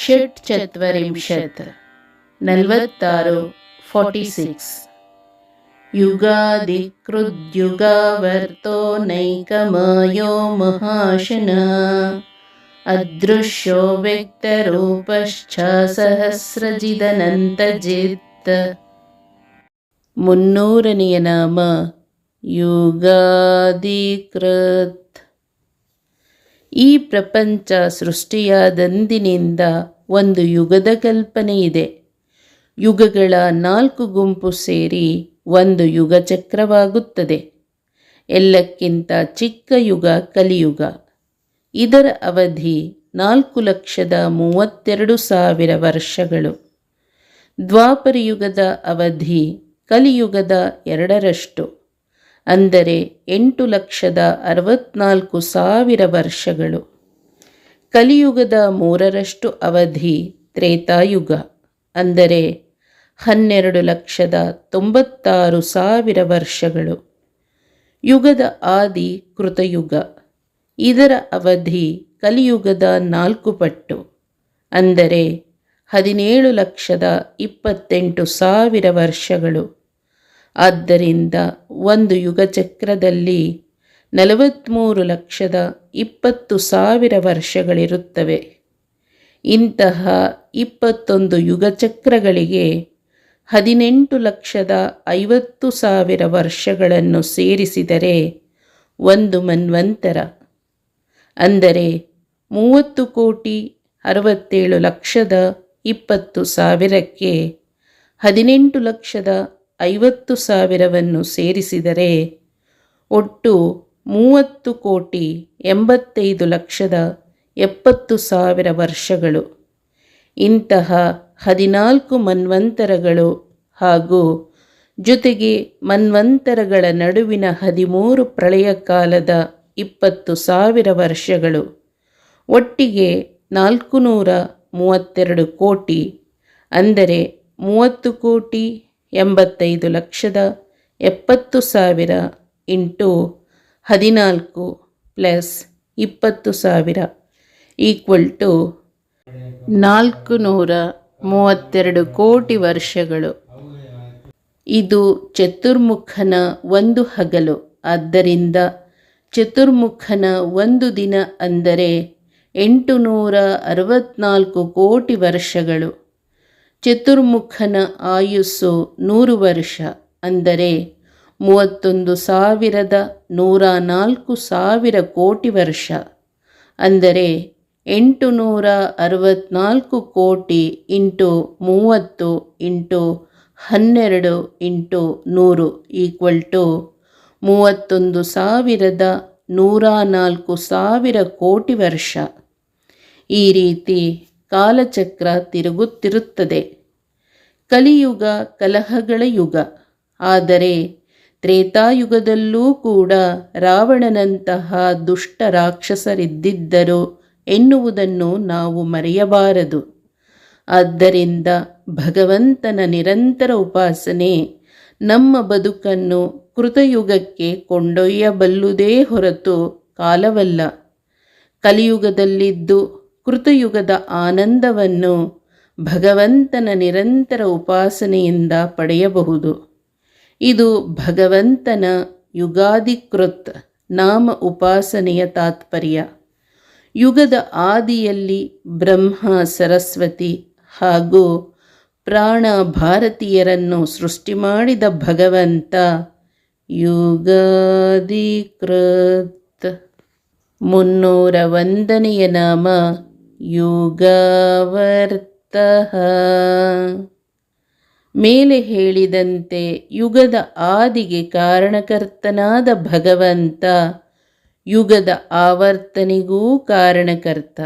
षट् षट्चत्वारिंशत् नल्वत्तारो forty six. युगादिकृद्युगावर्तो नैकमयो महाशिनः। अदृश्यो व्यक्तरूपश्च सहस्रजिदनन्तजित् मुन्नूरनियनाम युगादिकृत् ಈ ಪ್ರಪಂಚ ಸೃಷ್ಟಿಯಾದಂದಿನಿಂದ ಒಂದು ಯುಗದ ಕಲ್ಪನೆ ಇದೆ. ಯುಗಗಳ ನಾಲ್ಕು ಗುಂಪು ಸೇರಿ ಒಂದು ಯುಗ ಚಕ್ರವಾಗುತ್ತದೆ ಎಲ್ಲಕ್ಕಿಂತ ಚಿಕ್ಕ ಯುಗ ಕಲಿಯುಗ. ಇದರ ಅವಧಿ ನಾಲ್ಕು ಲಕ್ಷದ ಮೂವತ್ತೆರಡು ಸಾವಿರ ವರ್ಷಗಳು. ದ್ವಾಪರಯುಗದ ಅವಧಿ ಕಲಿಯುಗದ ಎರಡರಷ್ಟು. ಅಂದರೆ ಎಂಟು ಲಕ್ಷದ ಅರವತ್ನಾಲ್ಕು ಸಾವಿರ ವರ್ಷಗಳು. ಕಲಿಯುಗದ ಮೂರರಷ್ಟು ಅವಧಿ ತ್ರೇತಾಯುಗ, ಅಂದರೆ ಹನ್ನೆರಡು ಲಕ್ಷದ ತೊಂಬತ್ತಾರು ಸಾವಿರ ವರ್ಷಗಳು. ಯುಗದ ಆದಿ ಕೃತಯುಗ, ಇದರ ಅವಧಿ ಕಲಿಯುಗದ ನಾಲ್ಕು ಪಟ್ಟು, ಅಂದರೆ ಹದಿನೇಳು ಲಕ್ಷದ ಇಪ್ಪತ್ತೆಂಟು ಸಾವಿರ ವರ್ಷಗಳು. ಆದ್ದರಿಂದ ಒಂದು ಯುಗಚಕ್ರದಲ್ಲಿ ನಲವತ್ತ್ಮೂರು ಲಕ್ಷದ ಇಪ್ಪತ್ತು ಸಾವಿರ ವರ್ಷಗಳಿರುತ್ತವೆ. ಇಂತಹ ಇಪ್ಪತ್ತೊಂದು ಯುಗಚಕ್ರಗಳಿಗೆ ಹದಿನೆಂಟು ಲಕ್ಷದ ಐವತ್ತು ಸಾವಿರ ವರ್ಷಗಳನ್ನು ಸೇರಿಸಿದರೆ ಒಂದು ಮನ್ವಂತರ. ಅಂದರೆ ಮೂವತ್ತು ಕೋಟಿ ಅರವತ್ತೇಳು ಲಕ್ಷದ ಇಪ್ಪತ್ತು ಸಾವಿರಕ್ಕೆ ಹದಿನೆಂಟು ಲಕ್ಷದ ಐವತ್ತು ಸಾವಿರವನ್ನು ಸೇರಿಸಿದರೆ ಒಟ್ಟು ಮೂವತ್ತು ಕೋಟಿ ಎಂಬತ್ತೈದು ಲಕ್ಷದ ಎಪ್ಪತ್ತು ಸಾವಿರ ವರ್ಷಗಳು. ಇಂತಹ ಹದಿನಾಲ್ಕು ಮನ್ವಂತರಗಳು ಹಾಗೂ ಜೊತೆಗೆ ಮನ್ವಂತರಗಳ ನಡುವಿನ ಹದಿಮೂರು ಪ್ರಳಯ ಕಾಲದ ಇಪ್ಪತ್ತು ಸಾವಿರ ವರ್ಷಗಳು. ಒಟ್ಟಿಗೆ ನಾಲ್ಕು ನೂರ ಮೂವತ್ತೆರಡು ಕೋಟಿ, ಅಂದರೆ ಮೂವತ್ತು ಕೋಟಿ ಎಂಬತ್ತೈದು ಲಕ್ಷದ ಎಪ್ಪತ್ತು ಸಾವಿರ ಇಂಟು ಹದಿನಾಲ್ಕು ಪ್ಲಸ್ ಇಪ್ಪತ್ತು ಸಾವಿರ ಈಕ್ವಲ್ ಟು ನಾಲ್ಕು ನೂರ ಮೂವತ್ತೆರಡು ಕೋಟಿ ವರ್ಷಗಳು. ಇದು ಚತುರ್ಮುಖನ ಒಂದು ಹಗಲು. ಆದ್ದರಿಂದ ಚತುರ್ಮುಖನ ಒಂದು ದಿನ ಅಂದರೆ ಎಂಟು ನೂರ ಅರವತ್ನಾಲ್ಕು ಕೋಟಿ ವರ್ಷಗಳು. ಚತುರ್ಮುಖನ ಆಯುಸ್ಸು ನೂರು ವರ್ಷ ಅಂದರೆ ಮೂವತ್ತೊಂದು ಸಾವಿರದ ನೂರ ನಾಲ್ಕು ಸಾವಿರ ಕೋಟಿ ವರ್ಷ ಅಂದರೆ ಎಂಟು ನೂರ ಅರವತ್ನಾಲ್ಕು ಕೋಟಿ ಇಂಟು ಮೂವತ್ತು ಇಂಟು ಹನ್ನೆರಡು ಇಂಟು ನೂರು ಈಕ್ವಲ್ ಟು ಮೂವತ್ತೊಂದು ಸಾವಿರದ ನೂರ ನಾಲ್ಕು ಸಾವಿರ ಕೋಟಿ ವರ್ಷ. ಈ ರೀತಿ ಕಾಲಚಕ್ರ ತಿರುಗುತ್ತಿರುತ್ತದೆ. ಕಲಿಯುಗ ಕಲಹಗಳ ಯುಗ. ಆದರೆ ತ್ರೇತಾಯುಗದಲ್ಲೂ ಕೂಡ ರಾವಣನಂತಹ ದುಷ್ಟ ರಾಕ್ಷಸರಿದ್ದಿದ್ದರು ಎನ್ನುವುದನ್ನು ನಾವು ಮರೆಯಬಾರದು. ಆದ್ದರಿಂದ ಭಗವಂತನ ನಿರಂತರ ಉಪಾಸನೆ ನಮ್ಮ ಬದುಕನ್ನು ಕೃತಯುಗಕ್ಕೆ ಕೊಂಡೊಯ್ಯಬಲ್ಲುದೇ ಹೊರತು ಕಾಲವಲ್ಲ. ಕಲಿಯುಗದಲ್ಲಿದ್ದು ಕೃತಯುಗದ ಆನಂದವನ್ನು ಭಗವಂತನ ನಿರಂತರ ಉಪಾಸನೆಯಿಂದ ಪಡೆಯಬಹುದು. ಇದು ಭಗವಂತನ ಯುಗಾದಿಕೃತ್ ನಾಮ ಉಪಾಸನೆಯ ತಾತ್ಪರ್ಯ. ಯುಗದ ಆದಿಯಲ್ಲಿ ಬ್ರಹ್ಮ, ಸರಸ್ವತಿ ಹಾಗೂ ಪ್ರಾಣ ಭಾರತೀಯರನ್ನು ಸೃಷ್ಟಿ ಮಾಡಿದ ಭಗವಂತ ಯುಗಾದಿಕೃತ್ ಮುನ್ನೂರ ಒಂದನೆಯ ನಾಮ ಯುಗವರ್ತಃ. ಮೇಲೆ ಹೇಳಿದಂತೆ ಯುಗದ ಆದಿಗೆ ಕಾರಣಕರ್ತನಾದ ಭಗವಂತ, ಯುಗದ ಆವರ್ತನೆಗೂ ಕಾರಣಕರ್ತ.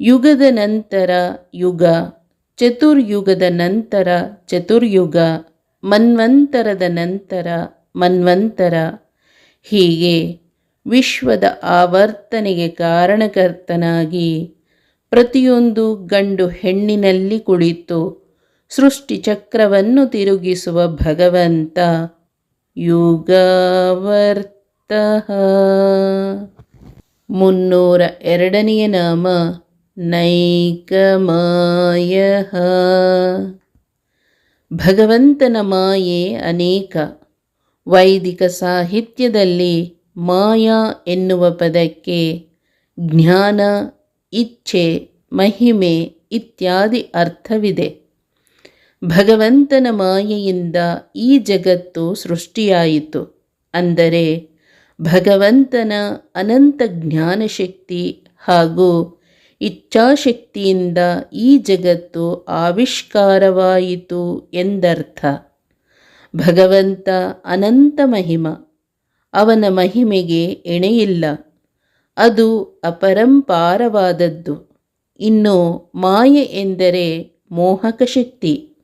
ಯುಗದ ನಂತರ ಯುಗ, ಚತುರ್ಯುಗದ ನಂತರ ಚತುರ್ಯುಗ, ಮನ್ವಂತರದ ನಂತರ ಮನ್ವಂತರ. ಹೀಗೆ ವಿಶ್ವದ ಆವರ್ತನೆಗೆ ಕಾರಣಕರ್ತನಾಗಿ ಪ್ರತಿಯೊಂದು ಗಂಡು ಹೆಣ್ಣಿನಲ್ಲಿ ಕುಳಿತು ಸೃಷ್ಟಿ ಚಕ್ರವನ್ನು ತಿರುಗಿಸುವ ಭಗವಂತ ಯುಗವರ್ತ ಮುನ್ನೂರ ಎರಡನೆಯ ನಾಮ ನೈಕಮಾಯ ಭಗವಂತನ ಮಾಯೆ ಅನೇಕ. ವೈದಿಕ ಸಾಹಿತ್ಯದಲ್ಲಿ ಮಾಯಾ ಎನ್ನುವ ಪದಕ್ಕೆ ಜ್ಞಾನ ಇಚ್ಛೆ, ಮಹಿಮೆ ಇತ್ಯಾದಿ ಅರ್ಥವಿದೆ. ಭಗವಂತನ ಮಾಯೆಯಿಂದ ಈ ಜಗತ್ತು ಸೃಷ್ಟಿಯಾಯಿತು. ಅಂದರೆ ಭಗವಂತನ ಅನಂತ ಜ್ಞಾನಶಕ್ತಿ ಹಾಗೂ ಇಚ್ಛಾಶಕ್ತಿಯಿಂದ ಈ ಜಗತ್ತು ಆವಿಷ್ಕಾರವಾಯಿತು ಎಂದರ್ಥ. ಭಗವಂತ ಅನಂತ ಮಹಿಮ. ಅವನ ಮಹಿಮೆಗೆ ಎಣೆಯಿಲ್ಲ. ಅದು ಅಪರಂಪಾರವಾದದ್ದು. ಇನ್ನು ಮಾಯೆ ಎಂದರೆ ಮೋಹಕ ಶಕ್ತಿ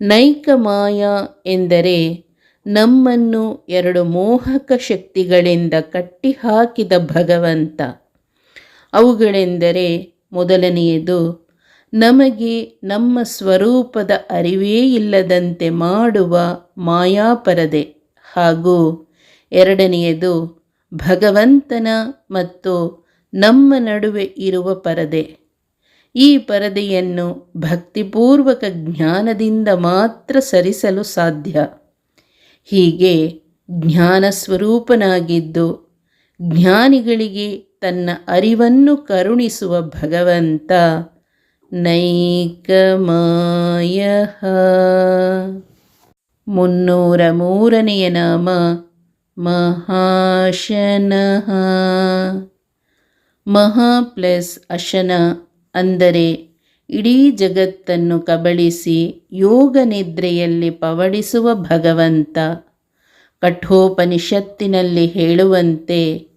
ನೈಕ ಮಾಯ ಎಂದರೆ ನಮ್ಮನ್ನು ಎರಡು ಮೋಹಕ ಶಕ್ತಿಗಳಿಂದ ಕಟ್ಟಿಹಾಕಿದ ಭಗವಂತ. ಅವುಗಳೆಂದರೆ ಮೊದಲನೆಯದು, ನಮಗೆ ನಮ್ಮ ಸ್ವರೂಪದ ಅರಿವೇ ಇಲ್ಲದಂತೆ ಮಾಡುವ ಮಾಯಾಪರದೆ ಹಾಗೂ ಎರಡನೆಯದು ಭಗವಂತನ ಮತ್ತು ನಮ್ಮ ನಡುವೆ ಇರುವ ಪರದೆ. ಈ ಪರದೆಯನ್ನು ಭಕ್ತಿಪೂರ್ವಕ ಜ್ಞಾನದಿಂದ ಮಾತ್ರ ಸರಿಸಲು ಸಾಧ್ಯ. ಹೀಗೆ ಜ್ಞಾನ ಸ್ವರೂಪನಾಗಿದ್ದು ಜ್ಞಾನಿಗಳಿಗೆ ತನ್ನ ಅರಿವನ್ನು ಕರುಣಿಸುವ ಭಗವಂತ ನೈಕಮಾಯ. ಮುನ್ನೂರ ಮೂರನೆಯ ನಾಮ ಮಹಾಶನಃ. ಮಹಾ ಪ್ಲಸ್ ಅಶನ ಅಂದರೆ ಇಡೀ ಜಗತ್ತನ್ನು ಕಬಳಿಸಿ ಯೋಗ ನಿದ್ರೆಯಲ್ಲಿ ಪವಡಿಸುವ ಭಗವಂತ. ಕಠೋಪನಿಷತ್ತಿನಲ್ಲಿ ಹೇಳುವಂತೆ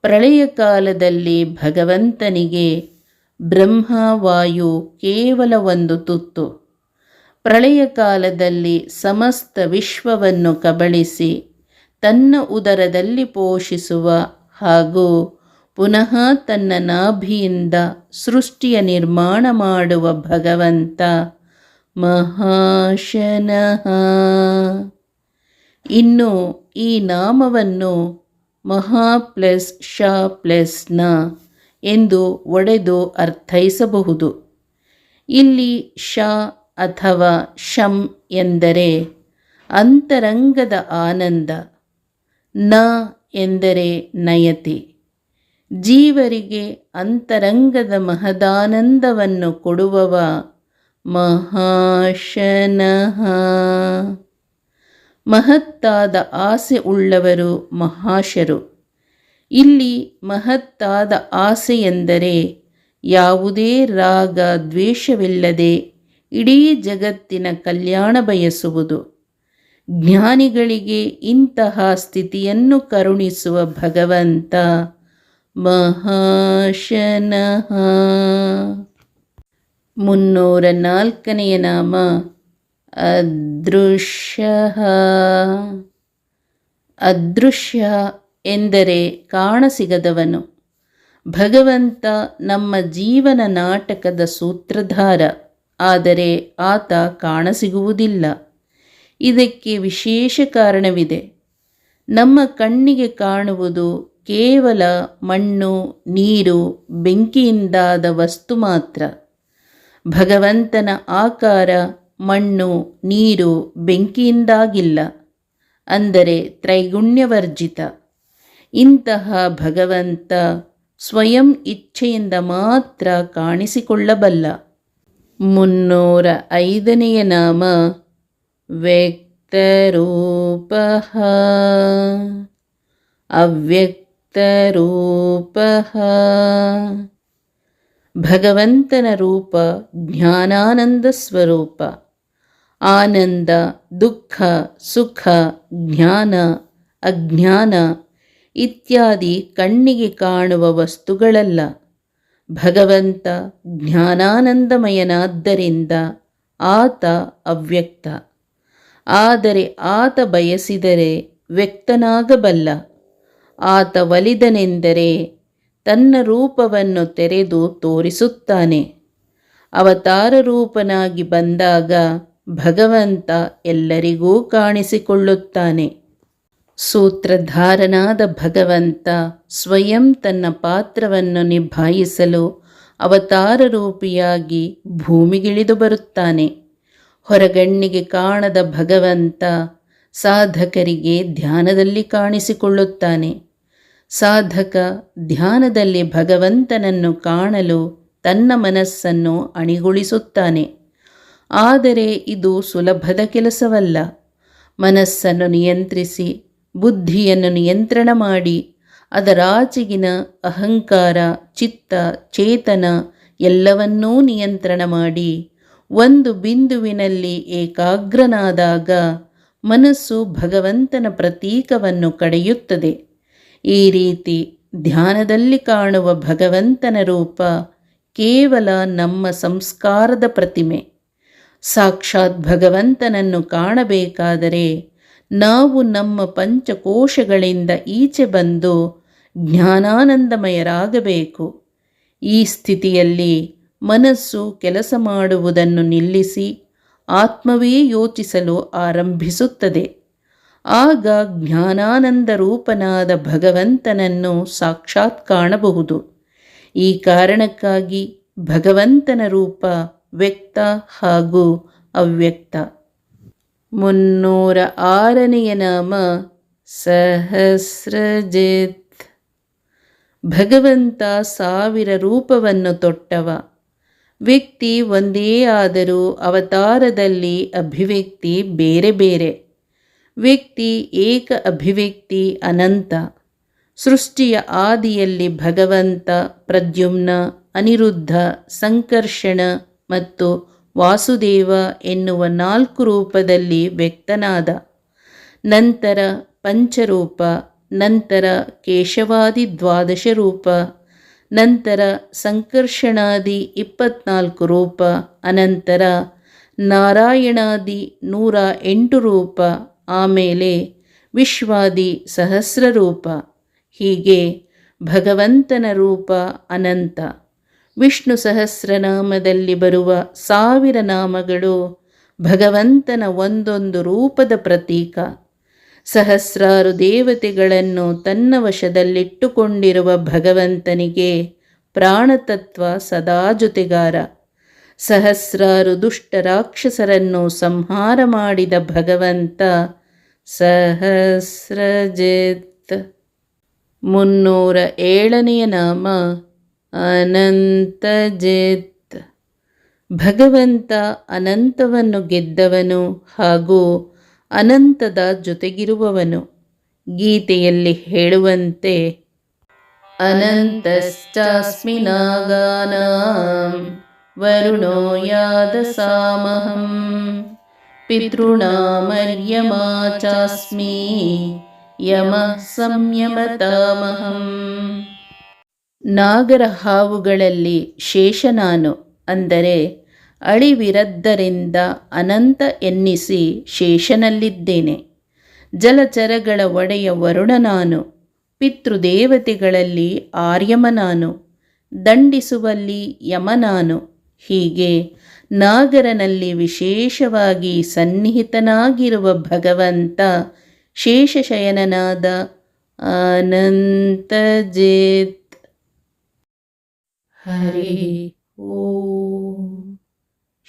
ಪ್ರಳಯ ಕಾಲದಲ್ಲಿ ಭಗವಂತನಿಗೆ ಬ್ರಹ್ಮವಾಯು ಕೇವಲ ಒಂದು ತುತ್ತು. ಪ್ರಳಯ ಕಾಲದಲ್ಲಿ ಸಮಸ್ತ ವಿಶ್ವವನ್ನು ಕಬಳಿಸಿ ತನ್ನ ಉದರದಲ್ಲಿ ಪೋಷಿಸುವ ಹಾಗೂ ಪುನಃ ತನ್ನ ನಾಭಿಯಿಂದ ಸೃಷ್ಟಿಯ ನಿರ್ಮಾಣ ಮಾಡುವ ಭಗವಂತ ಮಹಾಶನಃ. ಇನ್ನು ಈ ನಾಮವನ್ನು ಮಹಾ ಪ್ಲಸ್ ಶ ಪ್ಲಸ್ನ ಎಂದು ಒಡೆದು ಅರ್ಥೈಸಬಹುದು. ಇಲ್ಲಿ ಶ ಅಥವಾ ಶಂ ಎಂದರೆ ಅಂತರಂಗದ ಆನಂದ. ನ ಎಂದರೆ ನಯತೆ. ಜೀವರಿಗೆ ಅಂತರಂಗದ ಮಹದಾನಂದವನ್ನು ಕೊಡುವವ ಮಹಾಶನಃ ಮಹತ್ತಾದ ಆಸೆ ಉಳ್ಳವರು ಮಹಾಶರು. ಇಲ್ಲಿ ಮಹತ್ತಾದ ಆಸೆ ಎಂದರೆ ಯಾವುದೇ ರಾಗ ದ್ವೇಷವಿಲ್ಲದೆ ಇಡೀ ಜಗತ್ತಿನ ಕಲ್ಯಾಣ ಬಯಸುವುದು. ಜ್ಞಾನಿಗಳಿಗೆ ಇಂತಹ ಸ್ಥಿತಿಯನ್ನು ಕರುಣಿಸುವ ಭಗವಂತ ಮಹಾಶನಃ. ಮುನ್ನೂರ ನಾಲ್ಕನೆಯ ನಾಮ, ಅದೃಶ್ಯ. ಅದೃಶ್ಯ ಎಂದರೆ ಕಾಣಸಿಗದವನು. ಭಗವಂತ ನಮ್ಮ ಜೀವನ ನಾಟಕದ ಸೂತ್ರಧಾರ, ಆದರೆ ಆತ ಕಾಣಸಿಗುವುದಿಲ್ಲ. ಇದಕ್ಕೆ ವಿಶೇಷ ಕಾರಣವಿದೆ. ನಮ್ಮ ಕಣ್ಣಿಗೆ ಕಾಣುವುದು ಕೇವಲ ಮಣ್ಣು, ನೀರು, ಬೆಂಕಿಯಿಂದಾದ ವಸ್ತು ಮಾತ್ರ. ಭಗವಂತನ ಆಕಾರ ಮಣ್ಣು, ನೀರು, ಬೆಂಕಿಯಿಂದಾಗಿಲ್ಲ, ಅಂದರೆ ತ್ರೈಗುಣ್ಯವರ್ಜಿತ. ಇಂತಹ ಭಗವಂತ ಸ್ವಯಂ ಇಚ್ಛೆಯಿಂದ ಮಾತ್ರ ಕಾಣಿಸಿಕೊಳ್ಳಬಲ್ಲ. ಮುನ್ನೂರ ಐದನೆಯ ನಾಮ ವ್ಯಕ್ತರೂಪ. ಅವ್ಯಕ್ತರೂಪ. ಭಗವಂತನ ರೂಪ ಜ್ಞಾನಾನಂದ ಸ್ವರೂಪ. ಆನಂದ, ದುಃಖ, ಸುಖ, ಜ್ಞಾನ, ಅಜ್ಞಾನ ಇತ್ಯಾದಿ ಕಣ್ಣಿಗೆ ಕಾಣುವ ವಸ್ತುಗಳಲ್ಲ. ಭಗವಂತ ಜ್ಞಾನಾನಂದಮಯನಾದ್ದರಿಂದ ಆತ ಅವ್ಯಕ್ತ. ಆದರೆ ಆತ ಬಯಸಿದರೆ ವ್ಯಕ್ತನಾಗಬಲ್ಲ. ಆತ ಒಲಿದನೆಂದರೆ ತನ್ನ ರೂಪವನ್ನು ತೆರೆದು ತೋರಿಸುತ್ತಾನೆ. ಅವತಾರ ರೂಪನಾಗಿ ಬಂದಾಗ ಭಗವಂತ ಎಲ್ಲರಿಗೂ ಕಾಣಿಸಿಕೊಳ್ಳುತ್ತಾನೆ. ಸೂತ್ರಧಾರನಾದ ಭಗವಂತ ಸ್ವಯಂ ತನ್ನ ಪಾತ್ರವನ್ನು ನಿಭಾಯಿಸಲು ಅವತಾರ ರೂಪಿಯಾಗಿ ಭೂಮಿಗಿಳಿದು ಬರುತ್ತಾನೆ. ಹೊರಗಣ್ಣಿಗೆ ಕಾಣದ ಭಗವಂತ ಸಾಧಕರಿಗೆ ಧ್ಯಾನದಲ್ಲಿ ಕಾಣಿಸಿಕೊಳ್ಳುತ್ತಾನೆ. ಸಾಧಕ ಧ್ಯಾನದಲ್ಲಿ ಭಗವಂತನನ್ನು ಕಾಣಲು ತನ್ನ ಮನಸ್ಸನ್ನು ಅಣಿಗೊಳಿಸುತ್ತಾನೆ. ಆದರೆ ಇದು ಸುಲಭದ ಕೆಲಸವಲ್ಲ. ಮನಸ್ಸನ್ನು ನಿಯಂತ್ರಿಸಿ, ಬುದ್ಧಿಯನ್ನು ನಿಯಂತ್ರಣ ಮಾಡಿ ಅದರಾಚೆಗಿನ ಅಹಂಕಾರ, ಚಿತ್ತ, ಚೇತನ ಎಲ್ಲವನ್ನೂ ನಿಯಂತ್ರಣ ಮಾಡಿ ಒಂದು ಬಿಂದುವಿನಲ್ಲಿ ಏಕಾಗ್ರನಾದಾಗ ಮನಸ್ಸು ಭಗವಂತನ ಪ್ರತೀಕವನ್ನು ಕಡೆಯುತ್ತದೆ. ಈ ರೀತಿ ಧ್ಯಾನದಲ್ಲಿ ಕಾಣುವ ಭಗವಂತನ ರೂಪ ಕೇವಲ ನಮ್ಮ ಸಂಸ್ಕಾರದ ಪ್ರತಿಮೆ. ಸಾಕ್ಷಾತ್ ಭಗವಂತನನ್ನು ಕಾಣಬೇಕಾದರೆ ನಾವು ನಮ್ಮ ಪಂಚಕೋಶಗಳಿಂದ ಈಚೆ ಬಂದು ಜ್ಞಾನಾನಂದಮಯರಾಗಬೇಕು. ಈ ಸ್ಥಿತಿಯಲ್ಲಿ ಮನಸ್ಸು ಕೆಲಸ ಮಾಡುವುದನ್ನು ನಿಲ್ಲಿಸಿ ಆತ್ಮವೇ ಯೋಚಿಸಲು ಆರಂಭಿಸುತ್ತದೆ. ಆಗ ಜ್ಞಾನಾನಂದ ರೂಪನಾದ ಭಗವಂತನನ್ನು ಸಾಕ್ಷಾತ್ ಕಾಣಬಹುದು. ಈ ಕಾರಣಕ್ಕಾಗಿ ಭಗವಂತನ ರೂಪ ವ್ಯಕ್ತ ಹಾಗೂ ಅವ್ಯಕ್ತ. ಮುನ್ನೂರ ಆರನೆಯ ನಾಮ ಸಹಸ್ರಜಿತ್. ಭಗವಂತ ಸಾವಿರ ರೂಪವನ್ನು ತೊಟ್ಟವ. ವ್ಯಕ್ತಿ ಒಂದೇ ಆದರೂ ಅವತಾರದಲ್ಲಿ ಅಭಿವ್ಯಕ್ತಿ ಬೇರೆ ಬೇರೆ. ವ್ಯಕ್ತಿ ಏಕ ಅಭಿವ್ಯಕ್ತಿ ಅನಂತ. ಸೃಷ್ಟಿಯ ಆದಿಯಲ್ಲಿ ಭಗವಂತ, ಪ್ರದ್ಯುಮ್ನ, ಅನಿರುದ್ಧ, ಸಂಕರ್ಷಣ ಮತ್ತು ವಾಸುದೇವ ಎನ್ನುವ ನಾಲ್ಕು ರೂಪದಲ್ಲಿ ವ್ಯಕ್ತನಾದ. ನಂತರ ಪಂಚರೂಪ, ನಂತರ ಕೇಶವಾದಿ ದ್ವಾದಶ ರೂಪ ನಂತರ ಸಂಕರ್ಷಣಾದಿ ಇಪ್ಪತ್ನಾಲ್ಕು ರೂಪ, ಅನಂತರ ನಾರಾಯಣಾದಿ ನೂರ ಎಂಟು ರೂಪ, ಆಮೇಲೆ ವಿಶ್ವಾದಿ ಸಹಸ್ರ ರೂಪ. ಹೀಗೆ ಭಗವಂತನ ರೂಪ ಅನಂತ. ವಿಷ್ಣು ಸಹಸ್ರನಾಮದಲ್ಲಿ ಬರುವ ಸಾವಿರ ನಾಮಗಳು ಭಗವಂತನ ಒಂದೊಂದು ರೂಪದ ಪ್ರತೀಕ. ಸಹಸ್ರಾರು ದೇವತೆಗಳನ್ನು ತನ್ನ ವಶದಲ್ಲಿಟ್ಟುಕೊಂಡಿರುವ ಭಗವಂತನಿಗೆ ಪ್ರಾಣತತ್ವ ಸದಾ ಜೊತೆಗಾರ. ಸಹಸ್ರಾರು ದುಷ್ಟ ರಾಕ್ಷಸರನ್ನು ಸಂಹಾರ ಮಾಡಿದ ಭಗವಂತ ಸಹಸ್ರಜಿತ್. ಮುನ್ನೂರ ಏಳನೆಯ ನಾಮ ಅನಂತಜಿತ್. ಭಗವಂತ ಅನಂತವನ್ನು ಗೆದ್ದವನು ಹಾಗೂ ಅನಂತದ ಜೊತೆಗಿರುವವನು. ಗೀತೆಯಲ್ಲಿ ಹೇಳುವಂತೆ ಅನಂತಶ್ಚಾಸ್ಮಿ ನಾಗಾನಾಂ ವರುಣೋ ಯಾದಸಾಮಹಂ ಪಿತೃಣಾಮರ್ಯಮಾ ಚಾಸ್ಮಿ ಯಮ ಸಂಯಮತಾಮಹಂ. ನಾಗರ ಹಾವುಗಳಲ್ಲಿ ಶೇಷ ನಾನು ಅಂದರೆ ಅಳಿವಿರದ್ದರಿಂದ ಅನಂತ ಎನ್ನಿಸಿ ಶೇಷನಲ್ಲಿದ್ದೇನೆ. ಜಲಚರಗಳ ಒಡೆಯ ವರುಣ ನಾನು ಪಿತೃದೇವತೆಗಳಲ್ಲಿ ಆರ್ಯಮ ನಾನು ದಂಡಿಸುವಲ್ಲಿ ಯಮ ನಾನು ಹೀಗೆ ನಾಗರನಲ್ಲಿ ವಿಶೇಷವಾಗಿ ಸನ್ನಿಹಿತನಾಗಿರುವ ಭಗವಂತ ಶೇಷಶಯನನಾದ ಅನಂತಜೇತ್. ಹರಿ ಓಂ.